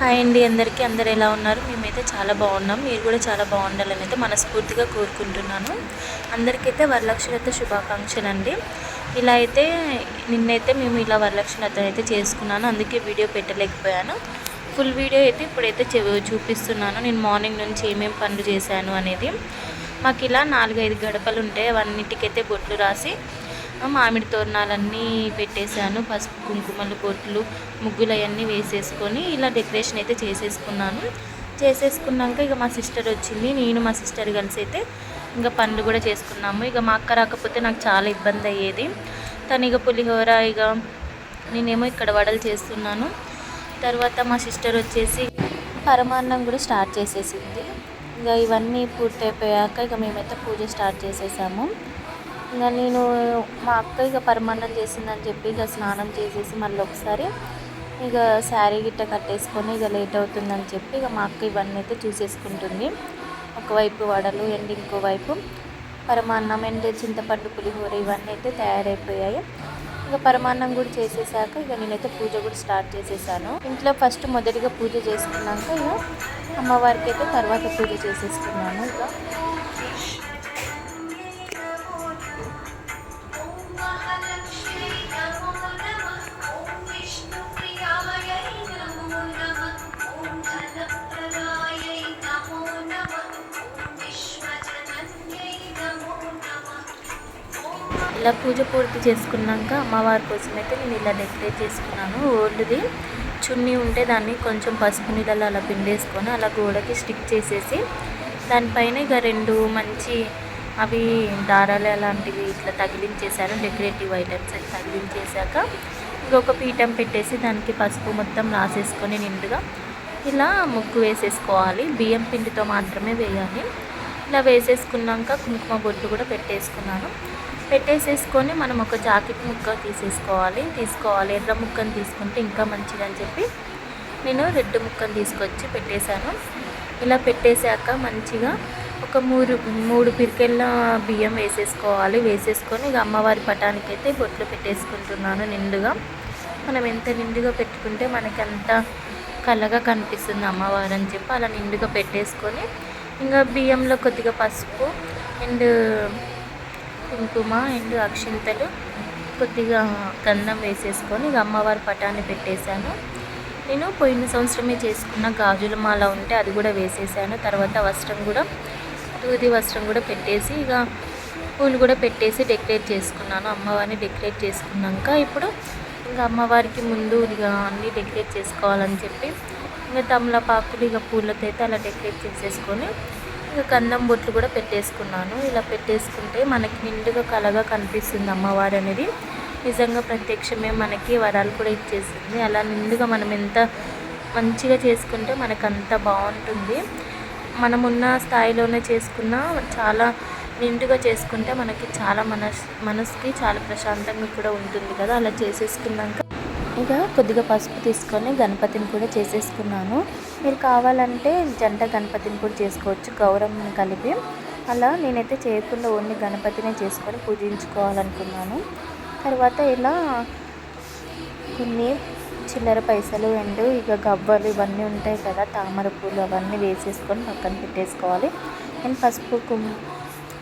Hi అండి అందరికీ. అందరు ఎలా ఉన్నారు? మేమైతే చాలా బాగున్నాం. మీరు కూడా చాలా బాగుండాలని అయితే మనస్ఫూర్తిగా కోరుకుంటున్నాను. అందరికైతే వరలక్ష్మి శుభాకాంక్షలు అండి ఇలా అయితే నిన్నైతే మేము ఇలా వరలక్ష్మి అయితే చేసుకున్నాను. అందుకే వీడియో పెట్టలేకపోయాను. ఫుల్ వీడియో అయితే ఇప్పుడైతే చూపిస్తున్నాను. నేను మార్నింగ్ నుంచి ఏమేమి పనులు చేశాను అనేది. మాకు ఇలా నాలుగైదు గడపలు ఉంటాయి. అవన్నిటికైతే బొట్లు రాసి మామిడి తోరణాలన్నీ పెట్టేశాను. పసుపు కుంకుమలు బొట్లు ముగ్గులు అవన్నీ వేసేసుకొని ఇలా డెకరేషన్ అయితే చేసేసుకున్నాను. చేసేసుకున్నాక ఇక మా సిస్టర్ వచ్చింది. నేను మా సిస్టర్ కలిసి అయితే ఇంకా పనులు కూడా చేసుకున్నాము. ఇక మా అక్క రాకపోతే నాకు చాలా ఇబ్బంది అయ్యేది. తను ఇక పులిహోర ఇక నేనేమో ఇక్కడ వడలు చేస్తున్నాను. తర్వాత మా సిస్టర్ వచ్చేసి పరమాన్నం కూడా స్టార్ట్ చేసేసింది. ఇంకా ఇవన్నీ పూర్తి అయిపోయాక ఇక మేమైతే పూజ స్టార్ట్ చేసేసాము. ఇంకా నేను మా అక్క ఇక పరమాన్నం చేసిందని చెప్పి ఇక స్నానం చేసేసి మళ్ళీ ఒకసారి ఇక శారీ గిట్ట కట్టేసుకొని ఇక లేట్ అవుతుందని చెప్పి ఇక మా అక్క ఇవన్నీ అయితే చూసేసుకుంటుంది. ఒకవైపు వడలు అండ్ ఇంకోవైపు పరమాన్నం అండ్ చింతపండు పులిహోర ఇవన్నీ అయితే తయారైపోయాయి. ఇక పరమాన్నం కూడా చేసేసాక ఇక నేనైతే పూజ కూడా స్టార్ట్ చేసేసాను. ఇంట్లో ఫస్ట్ మొదటిగా పూజ చేసుకున్నాక ఇక అమ్మవారికి అయితే తర్వాత పూజ చేసేసుకున్నాను ఇక. ఇలా పూజ పూర్తి చేసుకున్నాక అమ్మవారి కోసం అయితే నేను ఇలా డెకరేట్ చేసుకున్నాను. ఓల్డ్ది చున్నీ ఉంటే దాన్ని కొంచెం పసుపు నీళ్ళలో అలా పిండేసుకొని అలా గోడకి స్టిక్ చేసేసి దానిపైన ఇక రెండు మంచి అవి దారాలు అలాంటివి ఇట్లా తగిలించేసాను డెకరేటివ్ ఐటమ్స్ అని తగిలించేసాక ఇంకొక పీఠం పెట్టేసి దానికి పసుపు మొత్తం రాసేసుకొని నిండుగా ఇలా ముగ్గు వేసేసుకోవాలి. బియ్యం పిండితో మాత్రమే వేయాలి. ఇలా వేసేసుకున్నాక కుంకుమ బొట్టు కూడా పెట్టేసుకున్నాను. పెట్టేసేసుకొని మనం ఒక జాకెట్ ముక్క తీసేసుకోవాలి. తీసుకోవాలి. ఎర్ర ముక్కను తీసుకుంటే ఇంకా మంచిదని చెప్పి నేను రెడ్ ముక్కను తీసుకొచ్చి పెట్టేశాను. ఇలా పెట్టేశాక మంచిగా ఒక మూడు మూడు పిరికెళ్ళ బియ్యం వేసేసుకోవాలి. వేసేసుకొని ఇక అమ్మవారి పటానికి అయితే బొట్లు పెట్టేసుకుంటున్నాను నిండుగా. మనం ఎంత నిండుగా పెట్టుకుంటే మనకి అంత కళ్ళగా కనిపిస్తుంది అమ్మవారు అని చెప్పి అలా నిండుగా పెట్టేసుకొని ఇంకా బియ్యంలో కొద్దిగా పసుపు అండ్ కుంకుమ అండ్ అక్షింతలు కొద్దిగా గంధం వేసేసుకొని ఇక అమ్మవారి పటాన్ని పెట్టేశాను. నేను పోయిన సంవత్సరమే చేసుకున్న గాజుల మాల ఉంటే అది కూడా వేసేసాను తర్వాత వస్త్రం కూడా దూది వస్త్రం కూడా పెట్టేసి ఇక పూలు కూడా పెట్టేసి డెకరేట్ చేసుకున్నాను. అమ్మవారిని డెకరేట్ చేసుకున్నాక ఇప్పుడు ఇంకా అమ్మవారికి ముందు ఇక అన్నీ డెకరేట్ చేసుకోవాలని చెప్పి ఇంకా తమలపాకులు ఇక పూలతో అయితే అలా డెకరేట్ చేసేసుకొని ఇక బొట్లు కూడా పెట్టేసుకున్నాను. ఇలా పెట్టేసుకుంటే మనకి నిండుగా కలగా కనిపిస్తుంది అమ్మవారు అనేది. నిజంగా ప్రత్యక్షమే మనకి వరాలు కూడా ఇచ్చేసింది. అలా నిండుగా మనం ఎంత మంచిగా చేసుకుంటే మనకు అంత బాగుంటుంది. మనమున్న స్థాయిలోనే చేసుకున్న చాలా నిండుగా చేసుకుంటే మనకి చాలా మనస్ మనసుకి చాలా ప్రశాంతంగా కూడా ఉంటుంది కదా. అలా చేసేసుకున్నాక ఇక కొద్దిగా పసుపు తీసుకొని గణపతిని కూడా చేసేసుకున్నాను. మీరు కావాలంటే జంట గణపతిని కూడా చేసుకోవచ్చు గౌరవం కలిపి. అలా నేనైతే చేయకుండా ఓన్లీ గణపతినే చేసుకొని పూజించుకోవాలనుకున్నాను. తర్వాత ఇలా కొన్ని చిల్లర పైసలు అండ్ ఇక గవ్వలు ఇవన్నీ ఉంటాయి కదా తామర పూలు అవన్నీ వేసేసుకొని పక్కన పెట్టేసుకోవాలి. అండ్ పసుపు కుం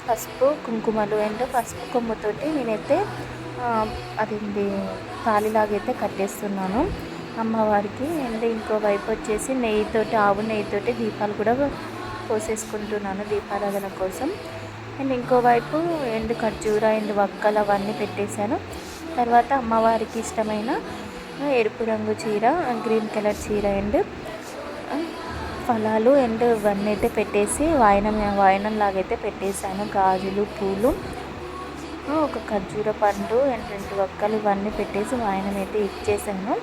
పసుపు కుంకుమలు అండ్ పసుపు కొమ్ముతోటి నేనైతే అది తాలిలాగైతే కట్టేస్తున్నాను. అమ్మవారికి అండ్ ఇంకో వైపు వచ్చేసి నెయ్యితోటి ఆవు నెయ్యితోటి దీపాలు కూడా పోసేసుకుంటున్నాను దీపారాధన కోసం. అండ్ ఇంకోవైపు ఎండు ఖర్జూర ఎండు వక్కలు అవన్నీ పెట్టేశాను. తర్వాత అమ్మవారికి ఇష్టమైన ఎరుపు రంగు చీర గ్రీన్ కలర్ చీర అండ్ ఫలాలు అండ్ ఇవన్నీ అయితే పెట్టేసి వాయనం వాయనం లాగైతే పెట్టేశాను. గాజులు పూలు. ఒక ఖర్జూర పండు అండ్ రెండు ఒక్కలు ఇవన్నీ పెట్టేసి వాయనం అయితే ఇచ్చేసాను.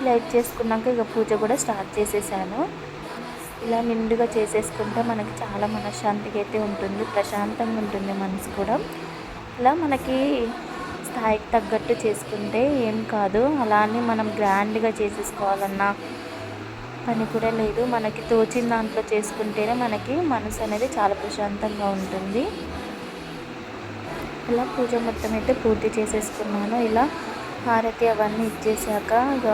ఇలా ఇచ్చేసుకున్నాక ఇక పూజ కూడా స్టార్ట్ చేసేసాను. ఇలా నిండుగా చేసేసుకుంటే మనకి చాలా మనశ్శాంతిగా అయితే ఉంటుంది ప్రశాంతంగా ఉంటుంది మనసు కూడా. ఇలా మనకి స్థాయికి తగ్గట్టు చేసుకుంటే ఏం కాదు. అలానే మనం గ్రాండ్గా చేసేసుకోవాలన్నా పని కూడా లేదు. మనకి తోచిన దాంట్లో చేసుకుంటేనే మనకి మనసు అనేది చాలా ప్రశాంతంగా ఉంటుంది. ఇలా పూజ మొత్తం అయితే పూర్తి చేసేసుకున్నాను. ఇలా హారతి అవన్నీ ఇచ్చేసాక ఇక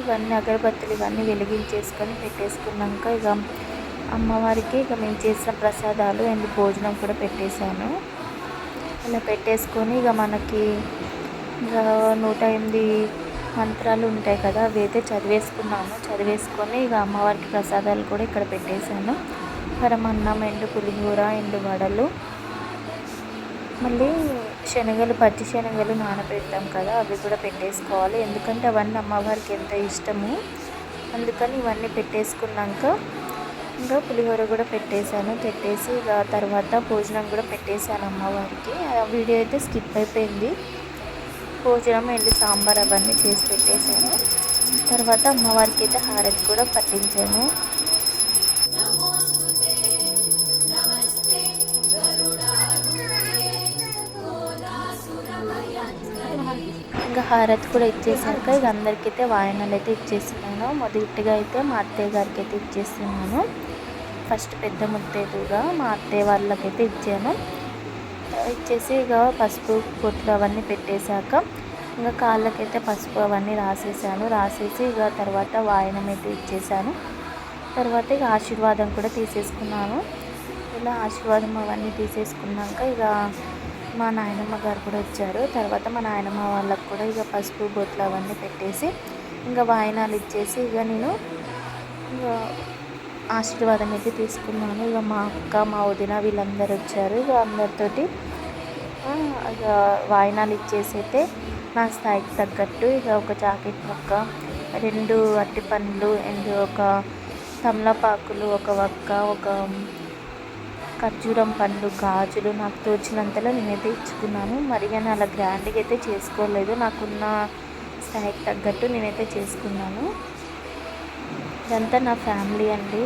ఇవన్నీ అగరబత్తులు ఇవన్నీ వెలిగించేసుకొని పెట్టేసుకున్నాక ఇక అమ్మవారికి ఇక మేము చేసిన ప్రసాదాలు అండ్ భోజనం కూడా పెట్టేశాను. ఇలా పెట్టేసుకొని ఇక మనకి ఇంకా నూట ఎనిమిది మంత్రాలు ఉంటాయి కదా అవి అయితే చదివేసుకున్నాను చదివేసుకొని ఇక అమ్మవారికి ప్రసాదాలు కూడా ఇక్కడ పెట్టేశాను. పరమన్నం ఎండు పులిహోర ఎండు వడలు. మళ్ళీ శనగలు పచ్చి శనగలు నానబెడతాం కదా అవి కూడా పెట్టేసుకోవాలి. ఎందుకంటే అవన్నీ అమ్మవారికి ఎంత ఇష్టము అందుకని ఇవన్నీ పెట్టేసుకున్నాక ఇంకా పులిహోర కూడా పెట్టేశాను పెట్టేసి ఇక తర్వాత భోజనం కూడా పెట్టేశాను అమ్మవారికి. ఆ వీడియో అయితే స్కిప్ అయిపోయింది. భోజనం వెళ్ళి సాంబార్ అవన్నీ చేసి పెట్టేశాను. తర్వాత అమ్మవారికి అయితే హారతి కూడా పట్టించాను. ఇంకా హారతి కూడా ఇచ్చేసాక ఇక అందరికైతే వాయనాలు అయితే ఇచ్చేస్తున్నాను. మొదటిగా అయితే మా అత్తయ్య గారికి అయితే ఇచ్చేస్తున్నాను. ఫస్ట్ పెద్ద ముత్తైదుగా మా అత్తయ్య వాళ్ళకైతే ఇచ్చాను. ఇచ్చేసి ఇక పసుపు పొట్లు అవన్నీ పెట్టేశాక ఇంకా కాళ్ళకైతే పసుపు అవన్నీ రాసేసాను రాసేసి ఇక తర్వాత వాయనం అయితే ఇచ్చేసాను తర్వాత ఇక ఆశీర్వాదం కూడా తీసేసుకున్నాను. ఇలా ఆశీర్వాదం అవన్నీ తీసేసుకున్నాక ఇక మా నాయనమ్మ గారు కూడా వచ్చారు. తర్వాత మా నాయనమ్మ వాళ్ళకు కూడా ఇక పసుపు బొట్లు అవన్నీ పెట్టేసి ఇంకా వాయినాలు ఇచ్చేసి ఇక నేను ఆశీర్వాదం అయితే తీసుకున్నాను. ఇక మా అక్క మా వదిన వీళ్ళందరూ వచ్చారు. ఇక అందరితోటి ఇక వాయినాలు ఇచ్చేసి అయితే నా స్థాయికి తగ్గట్టు ఇక ఒక జాకెట్ ముక్క రెండు అట్టి పండ్లు అండ్ ఒక తమలపాకులు ఒక వక్క ఒక ఖర్జూరం పండ్లు గాజులు నాకు తోచినంతలో నేనైతే ఇచ్చుకున్నాను. మరి అలా గ్రాండ్గా అయితే చేసుకోలేదు. నాకున్న స్థాయికి తగ్గట్టు నేనైతే చేసుకున్నాను. ఇదంతా నా ఫ్యామిలీ అండి.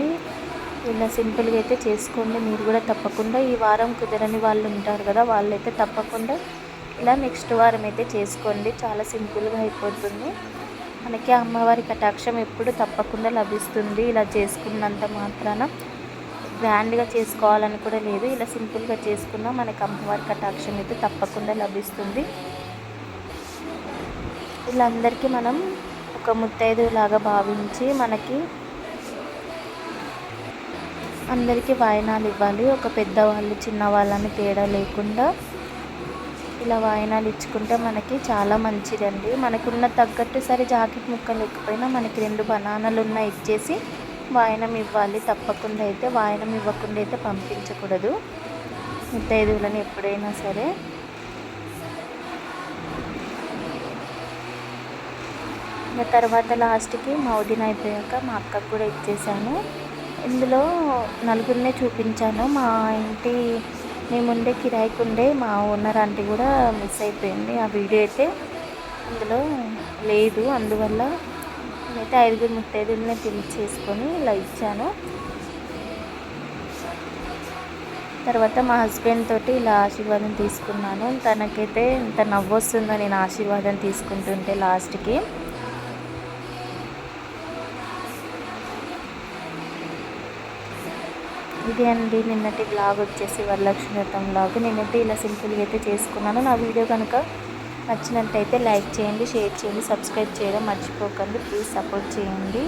ఇలా సింపుల్గా అయితే చేసుకోండి. మీరు కూడా తప్పకుండా ఈ వారం కుదరని వాళ్ళు ఉంటారు కదా వాళ్ళైతే తప్పకుండా ఇలా నెక్స్ట్ వారం అయితే చేసుకోండి. చాలా సింపుల్గా అయిపోతుంది. మనకి అమ్మవారి కటాక్షం ఎప్పుడు తప్పకుండా లభిస్తుంది. ఇలా చేసుకున్నంత మాత్రాన గ్రాండ్గా చేసుకోవాలని కూడా లేదు. ఇలా సింపుల్గా చేసుకున్నా మనకి అమ్మవారి కటాక్షం అయితే తప్పకుండా లభిస్తుంది. వీళ్ళందరికీ మనం ఒక ముత్తైదు లాగా భావించి మనకి అందరికీ వాయనాలు ఇవ్వాలి. ఒక పెద్దవాళ్ళు చిన్నవాళ్ళని తేడా లేకుండా ఇలా వాయనాలు ఇచ్చుకుంటే మనకి చాలా మంచిదండి. మనకున్న తగ్గట్టు సరే జాకెట్ ముక్క లేకపోయినా మనకి రెండు బనానాలు ఉన్న ఇచ్చేసి వాయనం ఇవ్వాలి తప్పకుండా అయితే వాయనం ఇవ్వకుండా అయితే పంపించకూడదు. ముత్తైదువులను ఎప్పుడైనా సరే. ఇంకా తర్వాత లాస్ట్కి మా వదిన అయిపోయాక మా అక్కకు కూడా ఇచ్చేసాను. ఇందులో నలుగురినే చూపించాను. మా ఇంటి మేముండే కిరాయికి ఉండే మా ఓనర్ ఆంటీ కూడా మిస్ అయిపోయింది. ఆ వీడియో అయితే అందులో లేదు. అందువల్ల నేనైతే ఐదుగురు ముత్తైదులనే పిలిచేసుకొని ఇలా ఇచ్చాను. తర్వాత మా హస్బెండ్ తోటి ఇలా ఆశీర్వాదం తీసుకున్నాను. తనకైతే ఇంత నవ్వు వస్తుందో నేను ఆశీర్వాదం తీసుకుంటుంటే లాస్ట్కి. ఇది అండి నిన్నటి బ్లాగ్ వచ్చేసి వరలక్ష్మి వ్రతం బ్లాగ్ నేనైతే ఇలా సింపుల్గా అయితే చేసుకున్నాను. నా వీడియో కనుక నచ్చినట్టయితే లైక్ చేయండి షేర్ చేయండి సబ్స్క్రైబ్ చేయడం మర్చిపోకండి. ప్లీజ్ సపోర్ట్ చేయండి.